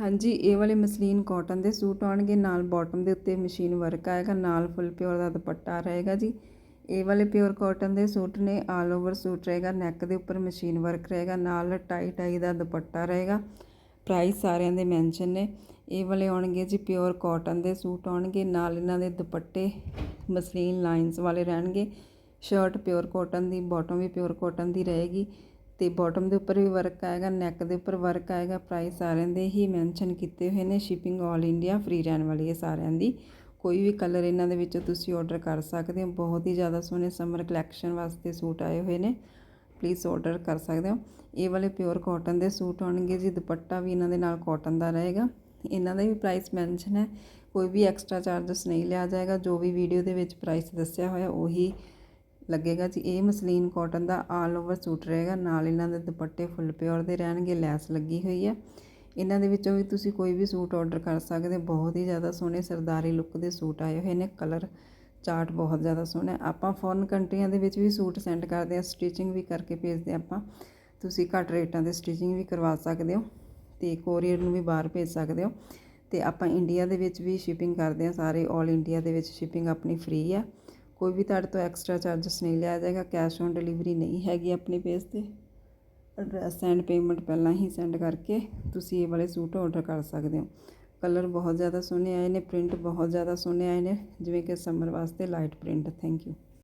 ਹਾਂਜੀ, ਇਹ ਵਾਲੇ ਮਸਲੀਨ ਕਾਟਨ ਦੇ ਸੂਟ ਆਉਣਗੇ, ਨਾਲ ਬਾਟਮ ਦੇ ਉੱਤੇ ਮਸ਼ੀਨ ਵਰਕ ਆਏਗਾ, ਨਾਲ ਫੁੱਲ ਪਿਓਰ ਦਾ ਦੁਪੱਟਾ ਰਹੇਗਾ ਜੀ। ਇਹ ਵਾਲੇ ਪਿਓਰ ਕਾਟਨ ਦੇ ਸੂਟ ਨੇ ਆਲ ਓਵਰ ਸੂਟ ਰਹੇਗਾ ਨੈਕ ਦੇ ਉੱਪਰ ਮਸ਼ੀਨ ਵਰਕ ਰਹੇਗਾ, ਨਾਲ ਟਾਈ ਟਾਈ ਦਾ ਦੁਪੱਟਾ ਰਹੇਗਾ। ਪ੍ਰਾਈਸ ਸਾਰਿਆਂ ਦੇ ਮੈਂਸ਼ਨ ਨੇ। ਇਹ ਵਾਲੇ ਆਉਣਗੇ ਜੀ ਪਿਓਰ ਕਾਟਨ ਦੇ ਸੂਟ ਆਉਣਗੇ, ਨਾਲ ਇਹਨਾਂ ਦੇ ਦੁਪੱਟੇ ਮਸਲੀਨ ਲਾਈਨਸ ਵਾਲੇ ਰਹਿਣਗੇ। ਸ਼ਰਟ ਪਿਓਰ ਕਾਟਨ ਦੀ ਬਾਟਮ ਵੀ ਪਿਓਰ ਕਾਟਨ ਦੀ ਰਹੇਗੀ। ਤੇ ਬਾਟਮ ਦੇ ਉੱਪਰ ਵੀ ਵਰਕ ਆਏਗਾ ਨੈਕ ਦੇ ਉੱਪਰ ਵਰਕ ਆਏਗਾ ਪ੍ਰਾਈਸ ਸਾਰਿਆਂ ਦੇ ਹੀ ਮੈਂਸ਼ਨ ਕੀਤੇ ਹੋਏ ਨੇ ਸ਼ਿਪਿੰਗ 올 ਇੰਡੀਆ ਫ੍ਰੀ ਰਹਿਣ ਵਾਲੀ ਹੈ ਸਾਰਿਆਂ ਦੀ। ਕੋਈ ਵੀ ਕਲਰ ਇਹਨਾਂ ਦੇ ਵਿੱਚੋਂ ਤੁਸੀਂ ਆਰਡਰ ਕਰ ਸਕਦੇ ਹੋ। ਬਹੁਤ ਹੀ ਜ਼ਿਆਦਾ ਸੋਹਣੇ ਸਮਰ ਕਲੈਕਸ਼ਨ ਵਾਸਤੇ ਸੂਟ ਆਏ ਹੋਏ ਨੇ। ਪਲੀਜ਼ ਆਰਡਰ ਕਰ ਸਕਦੇ ਹੋ। ਇਹ ਵਾਲੇ ਪਿਓਰ ਕਾਟਨ ਦੇ ਸੂਟ ਹੋਣਗੇ ਜੀ। ਦੁਪੱਟਾ ਵੀ ਇਹਨਾਂ ਦੇ ਨਾਲ ਕਾਟਨ ਦਾ ਰਹੇਗਾ। ਇਹਨਾਂ ਦਾ ਵੀ ਪ੍ਰਾਈਸ ਮੈਂਸ਼ਨ ਹੈ। ਕੋਈ ਵੀ ਐਕਸਟਰਾ ਚਾਰजेस ਨਹੀਂ ਲਿਆ ਜਾਏਗਾ। ਜੋ ਵੀ ਵੀਡੀਓ ਦੇ ਵਿੱਚ ਪ੍ਰਾਈਸ ਦੱਸਿਆ ਹੋਇਆ, ਉਹੀ ਲੱਗੇਗਾ ਜੀ, ਇਹ ਮਸਲੀਨ ਕਾਟਨ ਦਾ ਆਲ ਓਵਰ ਸੂਟ ਰਹੇਗਾ, ਨਾਲ ਇਹਨਾਂ ਦੇ ਦੁਪੱਟੇ ਫੁੱਲ ਪਿਓਰ ਦੇ ਰਹਿਣਗੇ, ਲੈਸ ਲੱਗੀ ਹੋਈ ਹੈ। ਇਹਨਾਂ ਦੇ ਵਿੱਚੋਂ ਵੀ ਤੁਸੀਂ ਕੋਈ ਵੀ ਸੂਟ ਆਰਡਰ ਕਰ ਸਕਦੇ ਹੋ ਬਹੁਤ ਹੀ ਜ਼ਿਆਦਾ ਸੋਹਣੇ ਸਰਦਾਰੀ ਲੁੱਕ ਦੇ ਸੂਟ ਆਏ ਹੋਏ ਨੇ ਕਲਰ ਚਾਰਟ ਬਹੁਤ ਜ਼ਿਆਦਾ ਸੋਹਣਾ ਆਪਾਂ ਫੋਰਨ ਕੰਟਰੀਆਂ ਦੇ ਵਿੱਚ ਵੀ ਸੂਟ ਸੈਂਡ ਕਰਦੇ ਆ ਸਟਿਚਿੰਗ ਵੀ ਕਰਕੇ ਭੇਜਦੇ ਹਾਂ ਆਪਾਂ। ਤੁਸੀਂ ਘੱਟ ਰੇਟਾਂ ਤੇ ਸਟਿਚਿੰਗ ਵੀ ਕਰਵਾ ਸਕਦੇ ਹੋ ਤੇ ਕੋਰੀਅਰ ਨੂੰ ਵੀ ਬਾਹਰ ਭੇਜ ਸਕਦੇ ਹੋ। ਤੇ ਆਪਾਂ ਇੰਡੀਆ ਦੇ ਵਿੱਚ ਵੀ ਸ਼ਿਪਿੰਗ ਕਰਦੇ ਹਾਂ, ਸਾਰੇ 올 ਇੰਡੀਆ ਦੇ ਵਿੱਚ ਸ਼ਿਪਿੰਗ ਆਪਣੀ ਫ੍ਰੀ ਹੈ। ਕੋਈ ਵੀ ਤੁਹਾਡੇ ਤੋਂ ਐਕਸਟਰਾ ਚਾਰजेस ਨਹੀਂ ਲਿਆ ਜਾਏਗਾ ਕੈਸ਼ ਔਨ ਡਿਲੀਵਰੀ ਨਹੀਂ ਹੈਗੀ ਆਪਣੀ ਪੇਜ ਤੇ। ਐਡਰੈਸ ਐਂਡ ਪੇਮੈਂਟ ਪਹਿਲਾਂ ਹੀ ਸੈਂਡ ਕਰਕੇ ਤੁਸੀਂ ਇਹ ਵਾਲੇ ਸੂਟ ਆਰਡਰ ਕਰ ਸਕਦੇ ਹੋ। ਕਲਰ ਬਹੁਤ ਜ਼ਿਆਦਾ ਸੋਹਣੇ ਆਏ ਨੇ ਪ੍ਰਿੰਟ ਬਹੁਤ ਜ਼ਿਆਦਾ ਸੋਹਣੇ ਆਏ ਨੇ, ਜਿਵੇਂ ਕਿ ਸਮਰ ਵਾਸਤੇ ਲਾਈਟ ਪ੍ਰਿੰਟ ਥੈਂਕ ਯੂ